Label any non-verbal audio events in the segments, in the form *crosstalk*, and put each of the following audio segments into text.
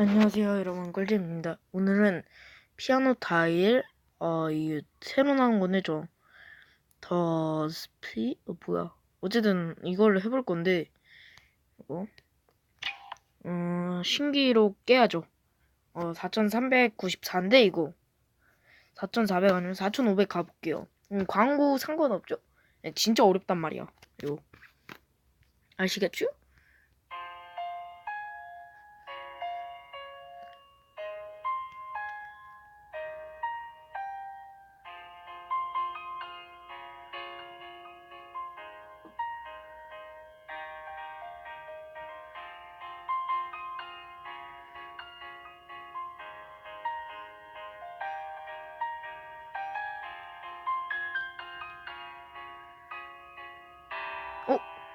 안녕하세요 여러분. 꿀잼입니다. 오늘은 피아노 타일 어 이 새로 나온 거네죠 더 스피 어 뭐야. 어쨌든 이걸로 해볼 건데 이거. 음 신기로 깨야죠. 어 4394인데 이거. 4400 아니면 4500 가볼게요. 음, 광고 상관없죠? 네, 진짜 어렵단 말이야. 이거. 아시겠죠?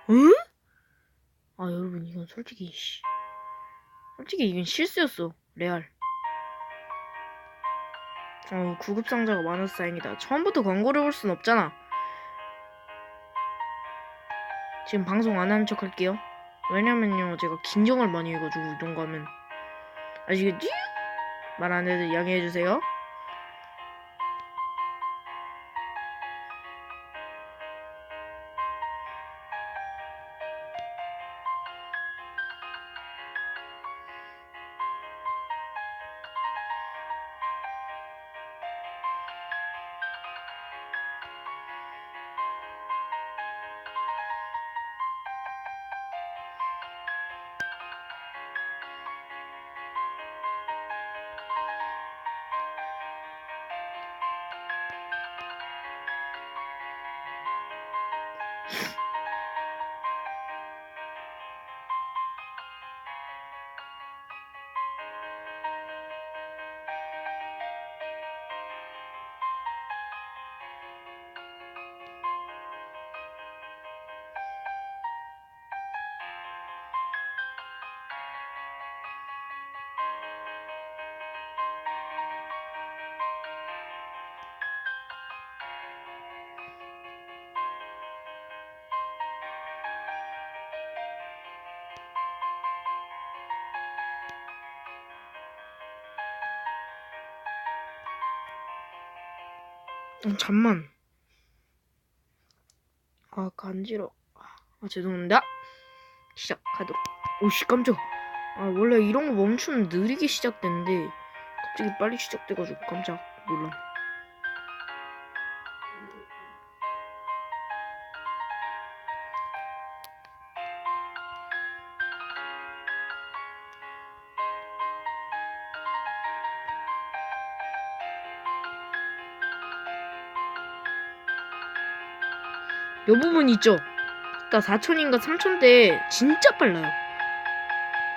응? 아 여러분 이건 솔직히 씨. 솔직히 이건 실수였어 레알 어 구급 상자가 많아서 다행이다 처음부터 광고를 볼 순 없잖아 지금 방송 안 하는 척 할게요 왜냐면요 제가 긴장을 많이 해가지고 이런 거 하면 아시겠지? 말 안 해도 양해해주세요 you *laughs* 잠만. 아, 간지러. 아, 죄송합니다. 시작하도록. 오씨, 깜짝. 아, 원래 이런 거 멈추면 느리게 시작되는데, 갑자기 빨리 시작돼가지고 깜짝 놀람. 요 부분 있죠? 그니까 4천인가 3천 대 진짜 빨라요.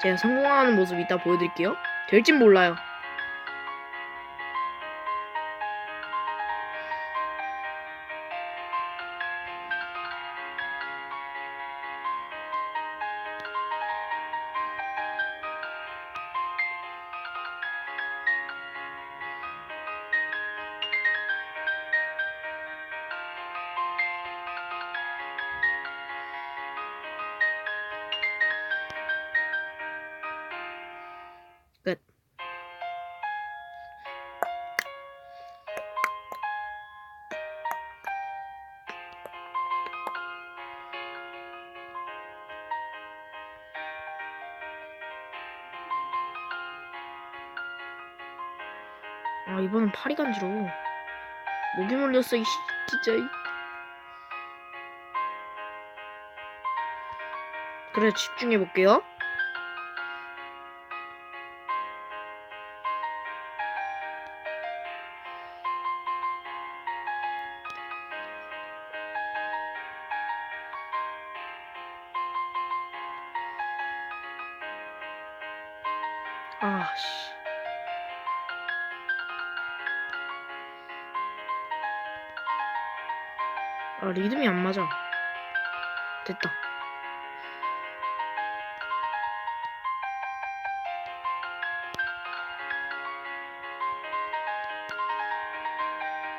제가 성공하는 모습 이따 보여드릴게요. 될진 몰라요. 아 이번엔 팔이 간지러워 목이 물렸어 이 씨, 진짜. 이. 그래 집중해 볼게요. 아씨 아 리듬이 안 맞아 됐다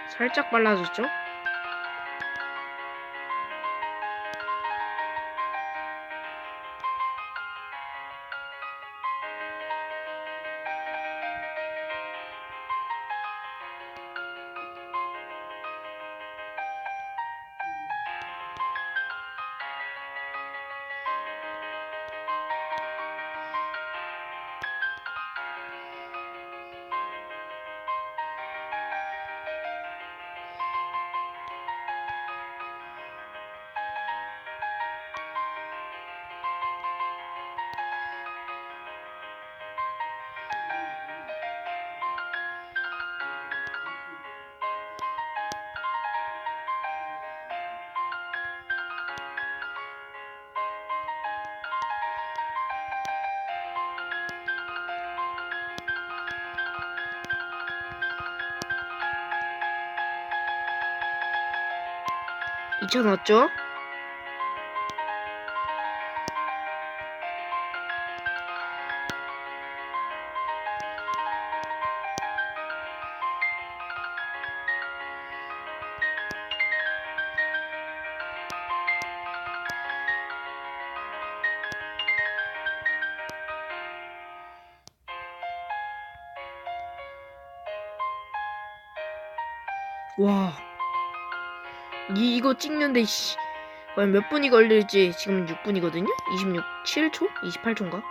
살짝 빨라졌죠? 2천 왔죠? 와. 이, 이거 찍는데, 씨. 과연 몇 분이 걸릴지 지금 6분이거든요? 26, 7초? 28초인가?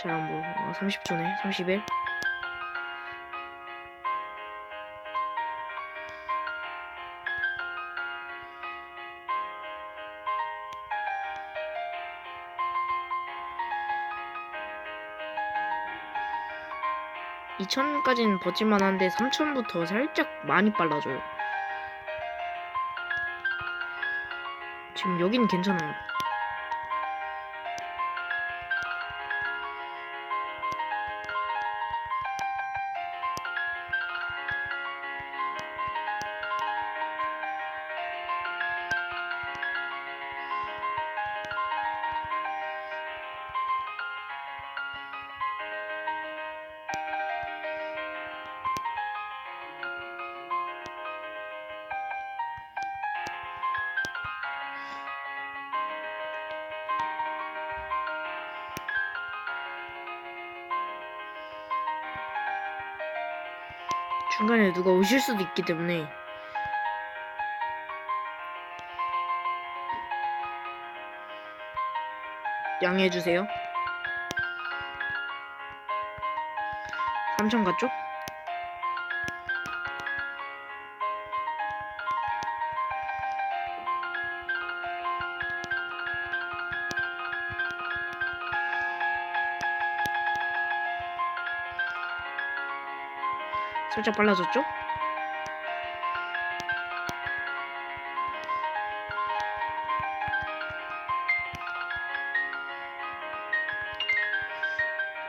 잘안 보여. 아, 30초네. 31. 이천까지는 버틸만 한데 3천부터 살짝 많이 빨라져요. 지금 여긴 괜찮아요. 중간에 누가 오실 수도 있기 때문에 양해해 주세요. 3천 갔죠? 살짝 빨라졌죠?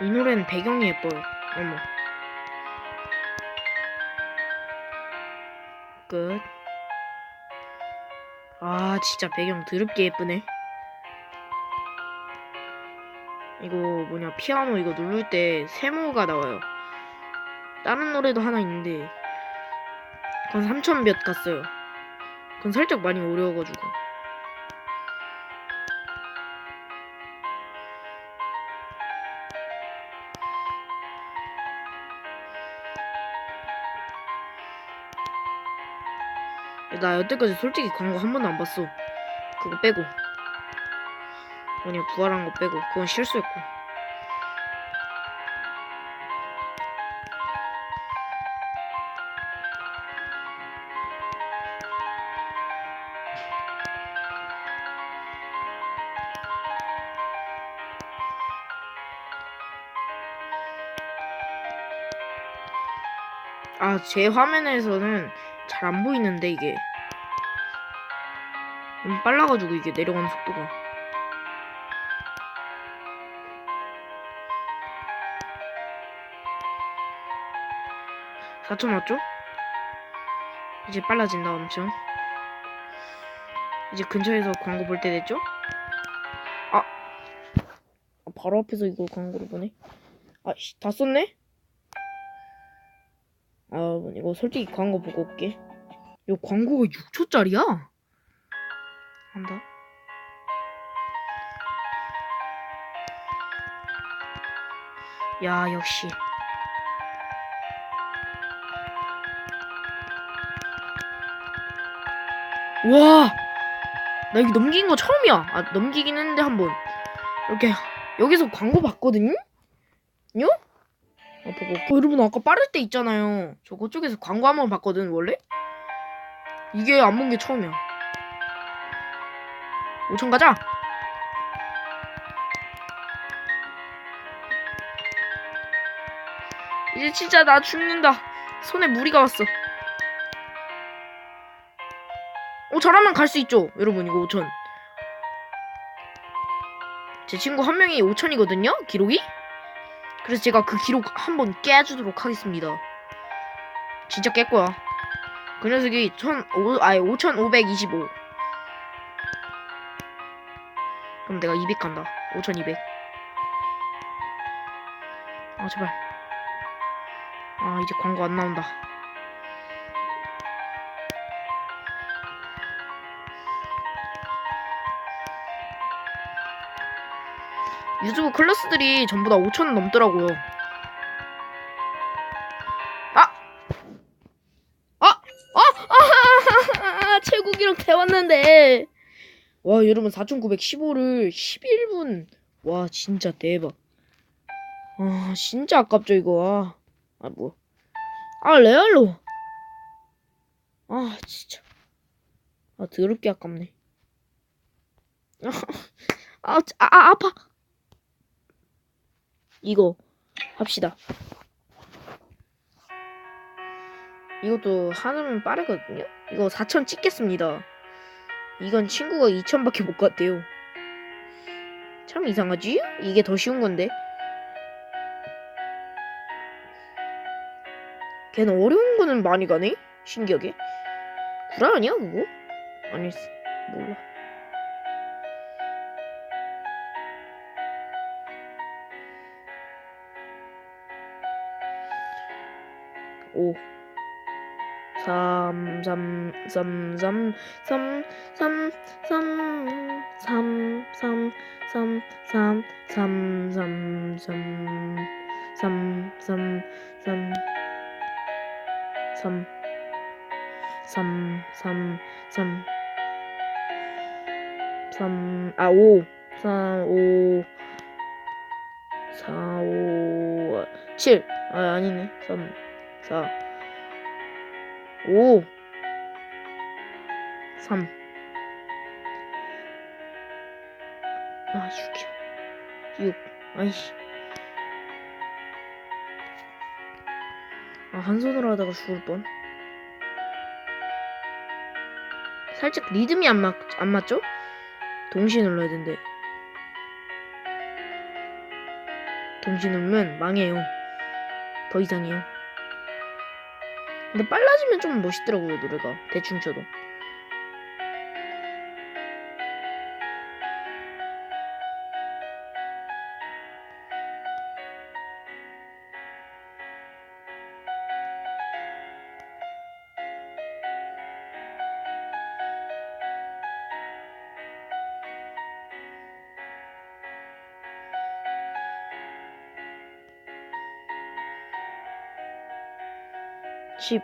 이 노래는 배경이 예뻐요. 어머. 끝. 아, 진짜 배경 드럽게 예쁘네. 이거 뭐냐, 피아노 이거 누를 때 세모가 나와요. 다른 노래도 하나 있는데 그건 3천 몇 갔어요. 그건 살짝 많이 어려워가지고. 나 여태까지 솔직히 광고 한 번도 안 봤어. 그거 빼고. 뭐냐 부활한 거 빼고. 그건 실수였고. 아, 제 화면에서는 잘 안 보이는데 이게 너무 빨라가지고 이게 내려가는 속도가 (4천) 맞죠? 이제 빨라진다 엄청 이제 근처에서 광고 볼 때 됐죠? 아. 아 바로 앞에서 이거 광고를 보네 아씨 다 썼네? 아, 이거 솔직히 광고 보고 올게. 이거 광고가 6초짜리야? 한다. 야, 역시. 와! 나 이거 넘긴 거 처음이야. 아, 넘기긴 했는데 한 번. 이렇게, 여기서 광고 봤거든요? 보고 어, 여러분 아까 빠를 때 있잖아요. 저 그쪽에서 광고 한 번 봤거든 원래? 이게 안 본 게 처음이야. 5천 가자! 이제 진짜 나 죽는다. 손에 무리가 왔어. 오 잘하면 갈 수 있죠 여러분. 이거 5천. 제 친구 한 명이 5천이거든요 기록이 그래서 제가 그 기록 한번 깨주도록 하겠습니다. 진짜 깰 거야. 그 녀석이 1 5 아니 5525 그럼 내가 200 간다. 5200 아 제발. 아 이제 광고 안 나온다 유튜브 클래스들이 전부 다 5천 넘더라고요 아! 아! 아! 아! *laughs* 최고 기록 세웠는데 와 여러분 4915를 11분 와 진짜 대박 아 진짜 아깝죠 이거 아 뭐. 아 레알로 아 진짜 아 더럽게 아깝네 아, *laughs* 아, 아, 아 아파 이거 합시다 이것도 하늘은 빠르거든요 이거 4천 찍겠습니다 이건 친구가 2천밖에 못 갔대요 참 이상하지? 이게 더 쉬운 건데 걔는 어려운 거는 많이 가네? 신기하게. 구라 아니야, 그거? 아니, 몰라. 오. 삼, 삼, 삼, 삼, 삼, 삼, 삼, 삼, 삼, 삼, 삼, 삼, 삼, 삼, 삼, 삼, 삼. 3 3 3 3 3 아, 5 4 5 4 5 7 아, 아니네. 3 4 5 3 아, 6이야. 6 아이씨. 아, 한 손으로 하다가 죽을 뻔. 살짝 리듬이 안, 맞, 안 맞죠? 동시에 눌러야 된대. 동시에 누르면 망해요. 더 이상해요. 근데 빨라지면 좀 멋있더라고요, 노래가. 대충 쳐도. 십.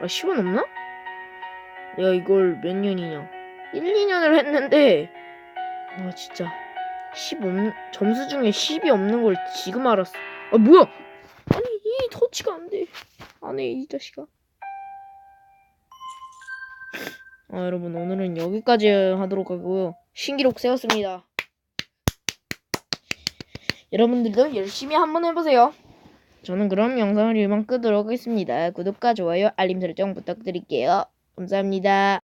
아, 10원 없나? 내가 이걸 몇 년이냐. 1, 2년을 했는데, 와, 진짜. 10 없, 점수 중에 10이 없는 걸 지금 알았어. 아, 뭐야! 아니, 이 터치가 안 돼. 안 해, 이 자식아. 아, 여러분, 오늘은 여기까지 하도록 하고요. 신기록 세웠습니다. 여러분들도 열심히 한번 해보세요. 저는 그럼 영상을 이만 끄도록 하겠습니다. 구독과 좋아요, 알림 설정 부탁드릴게요. 감사합니다.